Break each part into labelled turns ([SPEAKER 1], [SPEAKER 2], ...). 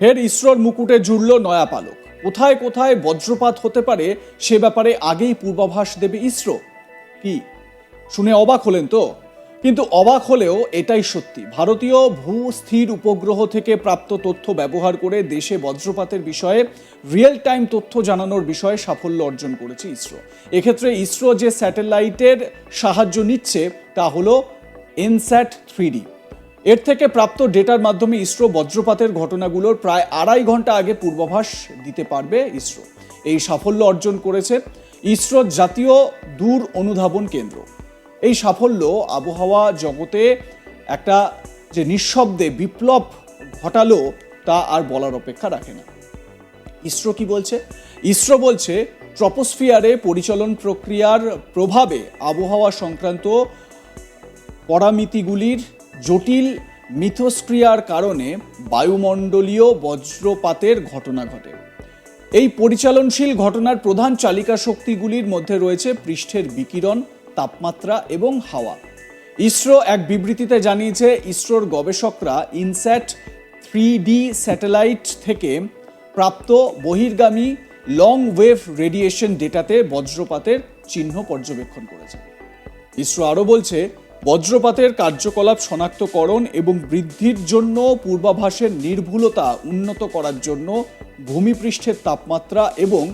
[SPEAKER 1] ফের ইসরোর মুকুটে জুড়ল নয়া পালক। কোথায় কোথায় বজ্রপাত হতে পারে, সে ব্যাপারে আগেই পূর্বাভাস দেবে ইসরো। কি? শুনে অবাক হলেন তো? কিন্তু অবাক হলেও এটাই সত্যি। ভারতীয় ভূ স্থির উপগ্রহ থেকে প্রাপ্ত তথ্য ব্যবহার করে দেশে বজ্রপাতের বিষয়ে রিয়েল টাইম তথ্য জানানোর বিষয়ে সাফল্য অর্জন করেছে ইসরো। এক্ষেত্রে ইসরো যে স্যাটেলাইটের সাহায্য নিচ্ছে তা হলো এনস্যাট থ্রি এর থেকে প্রাপ্ত ডেটার মাধ্যমে ইসরো বজ্রপাতের ঘটনাগুলোর প্রায় আড়াই ঘণ্টা আগে পূর্বাভাস দিতে পারবে ইসরো। এই সাফল্য অর্জন করেছে ইসরোর জাতীয় দূর অনুধাবন কেন্দ্র। এই সাফল্য আবহাওয়া জগতে একটা যে নিঃশব্দে বিপ্লব ঘটালো তা আর বলার অপেক্ষা রাখে না। ইসরো কি বলছে? ইসরো বলছে, ট্রপোস্ফিয়ারে পরিচালন প্রক্রিয়ার প্রভাবে আবহাওয়া সংক্রান্ত পরামিতিগুলির জটিল মিথস্ক্রিয়ার কারণে বায়ুমণ্ডলীয় বজ্রপাতের ঘটনা ঘটে। এই পরিচালনশীল ঘটনার প্রধান চালিকা শক্তিগুলির মধ্যে রয়েছে পৃষ্ঠের বিকিরণ, তাপমাত্রা এবং হাওয়া। ইসরো এক বিবৃতিতে জানিয়েছে, ইসরোর গবেষকরা ইনস্যাট থ্রি ডি স্যাটেলাইট থেকে প্রাপ্ত বহির্গামী লং ওয়েভ রেডিয়েশন ডেটাতে বজ্রপাতের চিহ্ন পর্যবেক্ষণ করেছে। ইসরো আরও বলছে বজ্রপাতের কার্যকলাপ শনাক্তকরণ এবং বৃদ্ধির জন্য পূর্বাভাসের নির্ভুলতা উন্নত করার জন্য ভূমিপৃষ্ঠের তাপমাত্রা এবং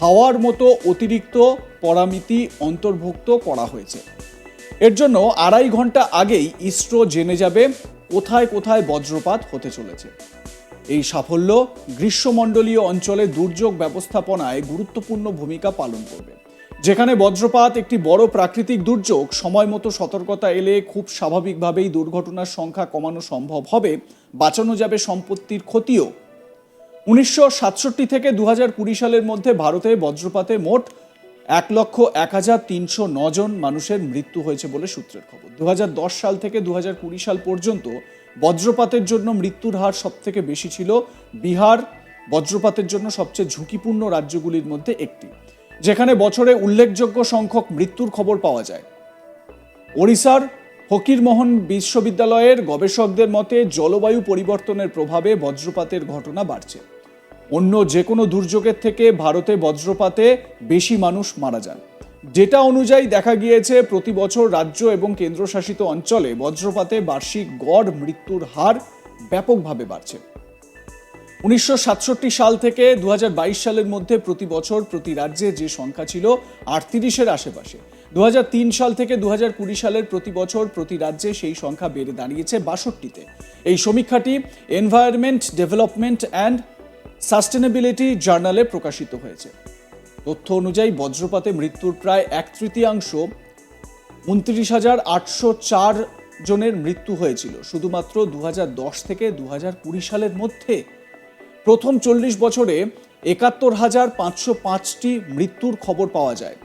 [SPEAKER 1] হাওয়ার মতো অতিরিক্ত পরামিতি অন্তর্ভুক্ত করা হয়েছে। এর জন্য আড়াই ঘণ্টা আগেই ইসরো জেনে যাবে কোথায় কোথায় বজ্রপাত হতে চলেছে। এই সাফল্য গ্রীষ্মমণ্ডলীয় অঞ্চলে দুর্যোগ ব্যবস্থাপনায় গুরুত্বপূর্ণ ভূমিকা পালন করবে। যেখানে বজ্রপাত একটি বড় প্রাকৃতিক দুর্যোগ, সময় মতো সতর্কতা এলে খুব স্বাভাবিকভাবেই দুর্ঘটনার সংখ্যা কমানো সম্ভব হবে, বাঁচানো যাবে সম্পত্তির ক্ষতিও। উনিশশো সাতষট্টি থেকে দু কুড়ি সালের মধ্যে ভারতে বজ্রপাতে মোট এক লক্ষ এক হাজার তিনশো জন মানুষের মৃত্যু হয়েছে বলে সূত্রের খবর। দু দশ সাল থেকে দু কুড়ি সাল পর্যন্ত বজ্রপাতের জন্য মৃত্যুর হার সব থেকে বেশি ছিল বিহার, বজ্রপাতের জন্য সবচেয়ে ঝুঁকিপূর্ণ রাজ্যগুলির মধ্যে একটি। যেখানে বছরে উল্লেখযোগ্য সংখ্যক মৃত্যুর খবর পাওয়া যায়। ওড়িশার ফকিরমোহন বিশ্ববিদ্যালয়ের গবেষকদের মতে জলবায়ু পরিবর্তনের প্রভাবে বজ্রপাতের ঘটনা বাড়ছে। অন্য যে কোনো দুর্যোগের থেকে ভারতে বজ্রপাতে বেশি মানুষ মারা যান। ডেটা অনুযায়ী দেখা গিয়েছে, প্রতি বছর রাজ্য এবং কেন্দ্রশাসিত অঞ্চলে বজ্রপাতে বার্ষিক গড় মৃত্যুর হার ব্যাপকভাবে বাড়ছে। উনিশশো সাতষট্টি সাল থেকে দু হাজার বাইশ সালের মধ্যে প্রতি বছর প্রতি রাজ্যে যে সংখ্যা ছিল আটত্রিশের আশেপাশে। দু হাজার তিন সাল থেকে দু হাজার কুড়ি সালের প্রতি বছর প্রতি রাজ্যে সেই সংখ্যা বেড়ে দাঁড়িয়েছে বাষট্টিতে। এই সমীক্ষাটি এনভায়রনমেন্ট ডেভেলপমেন্ট অ্যান্ড সাস্টেনেবিলিটি জার্নালে প্রকাশিত হয়েছে। তথ্য অনুযায়ী বজ্রপাতে মৃত্যুর প্রায় এক তৃতীয়াংশ উনত্রিশ হাজার আটশো চার জনের মৃত্যু হয়েছিল। শুধুমাত্র দু হাজার দশ থেকে দু সালের মধ্যে প্রথম চল্লিশ বছরে একাত্তর হাজার পাঁচশো পাঁচটি মৃত্যুর খবর পাওয়া যায়।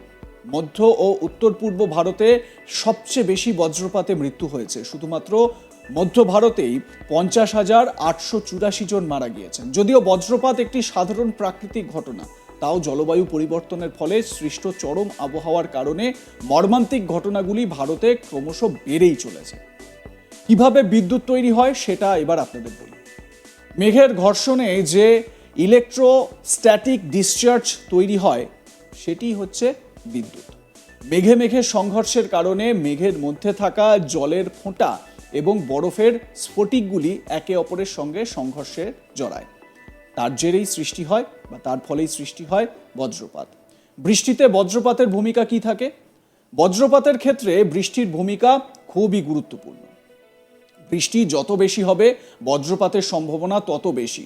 [SPEAKER 1] মধ্য ও উত্তর পূর্ব ভারতে সবচেয়ে বেশি বজ্রপাতে মৃত্যু হয়েছে। শুধুমাত্র মধ্য ভারতেই পঞ্চাশ হাজার আটশো চুরাশি জন মারা গিয়েছেন। যদিও বজ্রপাত একটি সাধারণ প্রাকৃতিক ঘটনা, তাও জলবায়ু পরিবর্তনের ফলে সৃষ্ট চরম আবহাওয়ার কারণে মর্মান্তিক ঘটনাগুলি ভারতে ক্রমশ বেড়েই চলেছে। কীভাবে বিদ্যুৎ তৈরি হয়, সেটা এবার আপনাদের বলি। মেঘের ঘর্ষণে যে ইলেকট্রোস্ট্যাটিক ডিসচার্জ তৈরি হয়, সেটি হচ্ছে বিদ্যুৎ। মেঘে মেঘে সংঘর্ষের কারণে মেঘের মধ্যে থাকা জলের ফোঁটা এবং বরফের স্ফটিকগুলি একে অপরের সঙ্গে সংঘর্ষে জড়ায়। তার জেরেই সৃষ্টি হয় বা তার ফলেই সৃষ্টি হয় বজ্রপাত। বৃষ্টিতে বজ্রপাতের ভূমিকা কি থাকে? বজ্রপাতের ক্ষেত্রে বৃষ্টির ভূমিকা খুবই গুরুত্বপূর্ণ। বৃষ্টি যত বেশি হবে, বজ্রপাতের সম্ভাবনা তত বেশি।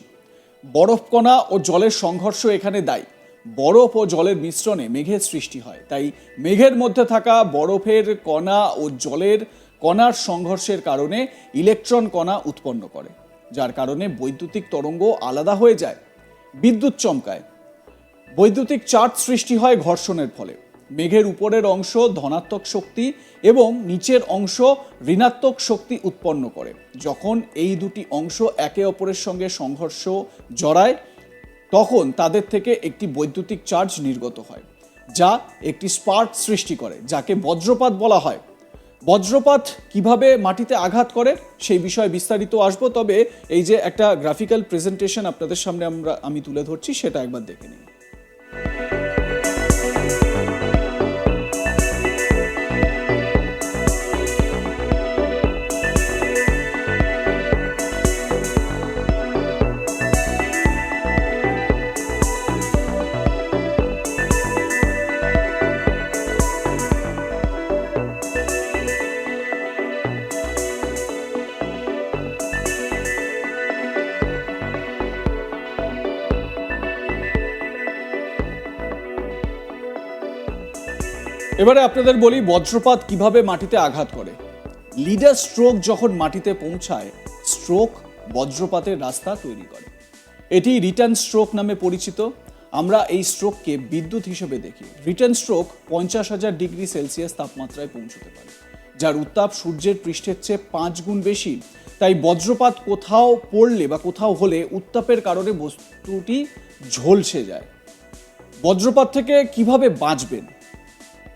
[SPEAKER 1] বরফকণা ও জলের সংঘর্ষ এখানে দায়ী। বরফ ও জলের মিশ্রণে মেঘের সৃষ্টি হয়, তাই মেঘের মধ্যে থাকা বরফের কণা ও জলের কণার সংঘর্ষের কারণে ইলেকট্রন কণা উৎপন্ন করে, যার কারণে বৈদ্যুতিক তরঙ্গ আলাদা হয়ে যায়, বিদ্যুৎ চমকায়। বৈদ্যুতিক চার্জ সৃষ্টি হয় ঘর্ষণের ফলে। মেঘের উপরের অংশ ধনাত্মক শক্তি এবং নিচের অংশ ঋণাত্মক শক্তি উৎপন্ন করে। যখন এই দুটি অংশ একে অপরের সঙ্গে সংঘর্ষ জড়ায়, তখন তাদের থেকে একটি বৈদ্যুতিক চার্জ নির্গত হয়, যা একটি স্পার্ক সৃষ্টি করে, যাকে বজ্রপাত বলা হয়। বজ্রপাত কীভাবে মাটিতে আঘাত করে, সেই বিষয়ে বিস্তারিত আসব, তবে এই যে একটা গ্রাফিক্যাল প্রেজেন্টেশন আপনাদের সামনে আমরা, আমি তুলে ধরছি, সেটা একবার দেখে নিন এবারে আপনাদের বলি বজ্রপাত কীভাবে মাটিতে আঘাত করে। লিডার স্ট্রোক যখন মাটিতে পৌঁছায়, স্ট্রোক বজ্রপাতের রাস্তা তৈরি করে। এটি রিটার্ন স্ট্রোক নামে পরিচিত। আমরা এই স্ট্রোককে বিদ্যুৎ হিসেবে দেখি। রিটার্ন স্ট্রোক পঞ্চাশ হাজার ডিগ্রি সেলসিয়াস তাপমাত্রায় পৌঁছতে পারে, যার উত্তাপ সূর্যের পৃষ্ঠের চেয়ে পাঁচ গুণ বেশি। তাই বজ্রপাত কোথাও পড়লে বা কোথাও হলে উত্তাপের কারণে বস্তুটি ঝলসে যায়। বজ্রপাত থেকে কীভাবে বাঁচবেন?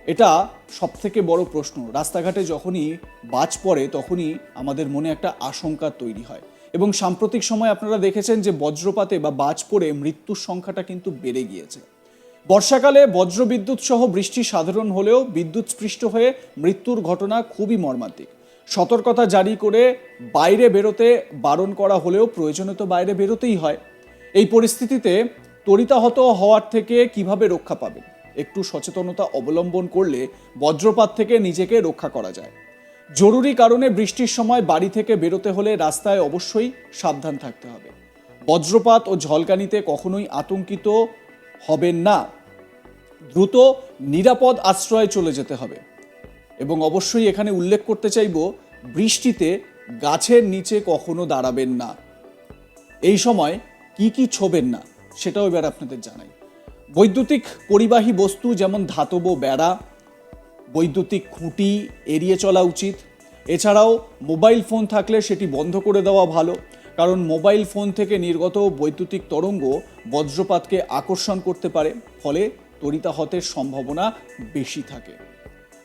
[SPEAKER 1] এটা সব থেকে বড় প্রশ্ন। রাস্তাঘাটে যখনই বাজ পড়ে, তখনই আমাদের মনে একটা আশঙ্কা তৈরি হয়। এবং সাম্প্রতিক সময় আপনারা দেখেছেন যে বজ্রপাতে বা বাজ পড়ে মৃত্যুর সংখ্যাটা কিন্তু বেড়ে গিয়েছে। বর্ষাকালে বজ্রবিদ্যুৎ সহ বৃষ্টি সাধারণ হলেও বিদ্যুৎ স্পৃষ্ট হয়ে মৃত্যুর ঘটনা খুবই মর্মান্তিক। সতর্কতা জারি করে বাইরে বেরোতে বারণ করা হলেও প্রয়োজনে তো বাইরে বেরোতেই হয়। এই পরিস্থিতিতে তরিতাহত হওয়ার থেকে কীভাবে রক্ষা পাবেন? একটু সচেতনতা অবলম্বন করলে বজ্রপাত থেকে নিজেকে রক্ষা করা যায়। জরুরি কারণে বৃষ্টির সময় বাড়ি থেকে বেরোতে হলে রাস্তায় অবশ্যই সাবধান থাকতে হবে। বজ্রপাত ও ঝলকানিতে কখনোই আতঙ্কিত হবেন না। দ্রুত নিরাপদ আশ্রয়ে চলে যেতে হবে। এবং অবশ্যই এখানে উল্লেখ করতে চাইব, বৃষ্টিতে গাছের নিচে কখনো দাঁড়াবেন না। এই সময় কি কি ছোবেন না, সেটাও এবার আপনাদের জানাই। বৈদ্যুতিক পরিবাহী বস্তু যেমন ধাতব বেড়া, বৈদ্যুতিক খুঁটি এড়িয়ে চলা উচিত। এছাড়াও মোবাইল ফোন থাকলে সেটি বন্ধ করে দেওয়া ভালো, কারণ মোবাইল ফোন থেকে নির্গত বৈদ্যুতিক তরঙ্গ বজ্রপাতকে আকর্ষণ করতে পারে, ফলে তরিতাহতের সম্ভাবনা বেশি থাকে।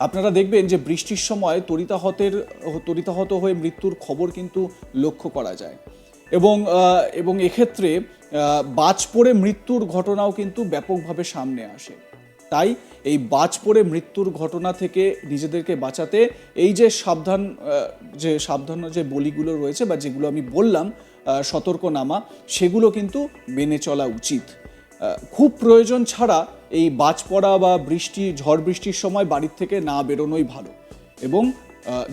[SPEAKER 1] আপনারা দেখবেন যে বৃষ্টির সময় তরিতাহতের তরিতাহত হয়ে মৃত্যুর খবর কিন্তু লক্ষ্য করা যায়। এবং এবং এক্ষেত্রে বাজ পড়ে মৃত্যুর ঘটনাও কিন্তু ব্যাপকভাবে সামনে আসে। তাই এই বাজ পড়ে মৃত্যুর ঘটনা থেকে নিজেদেরকে বাঁচাতে এই যে সাবধান যে সাবধান যে বলিগুলো রয়েছে বা যেগুলো আমি বললাম সতর্কনামা, সেগুলো কিন্তু মেনে চলা উচিত। খুব প্রয়োজন ছাড়া এই বাজ পড়া বা বৃষ্টি, ঝড় বৃষ্টির সময় বাড়ির থেকে না বেরোনোই ভালো। এবং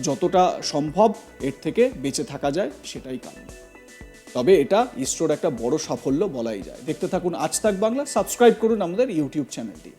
[SPEAKER 1] যতটা সম্ভব এর থেকে বেঁচে থাকা যায় সেটাই কারণ। তবে এটা ইসরোর একটা বড় সাফল্য বলাই যায়। দেখতে থাকুন আজ তাক বাংলা, সাবস্ক্রাইব করুন আমাদের ইউটিউব চ্যানেলটি।